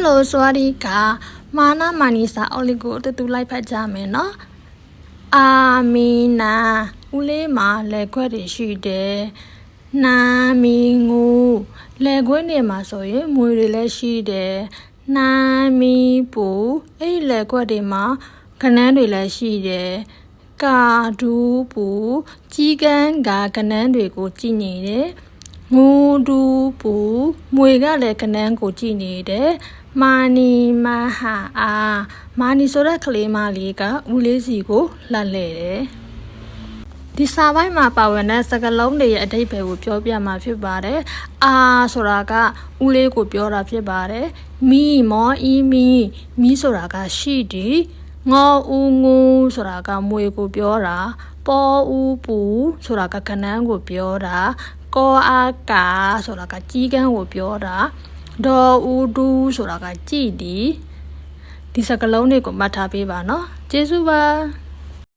hello ဆိုရီကမာနာမာနီစာအော်လီကိုတူတူလိုက်ဖတ်ကြမယ်နော်အာမီနာဦးလေးမှာလက်ခွက်တွေရှိတယ်နာမီငူလက်ခွက်နေမှာဆိုရင်မွေတွေလည်းရှိတယ်နာမီပူအဲ့လက်ခွက်တွေမှာခနန်းတွေလည်းရှိတယ်ကာဒူပူကြီးကန်းကခနန်းတွေကိုကြည့်နေတယ် ငူဒူးပူမွေကလည်းကနန်းကိုကြည့်နေတယ်မာနီမဟာအာမာနီဆိုတဲ့ကလေးမလေးကဦးလေးစီကိုလှက်လဲတယ်ဒီစာပိုင်းမှာပါဝင်တဲ့စကားလုံးတွေရဲ့အဓိပ္ပာယ်ကိုပြောပြမှာဖြစ်ပါတယ်။အာဆိုတာကဦးလေးကိုပြောတာဖြစ်ပါတယ်။မီမောအီမီမီဆိုတာကရှိတီငေါဦးငူဆိုတာကမွေကိုပြောတာပေါ်ဦးပူဆိုတာကကနန်းကိုပြောတာ ကောအာကာဆိုတာကကြီးကန်းကိုပြောတာဒေါ်ဦးဒူးဆိုတာကကြည်တီဒီစကလုံးတွေကိုမှတ်ထားပေးပါနော်ကျေးဇူးပါ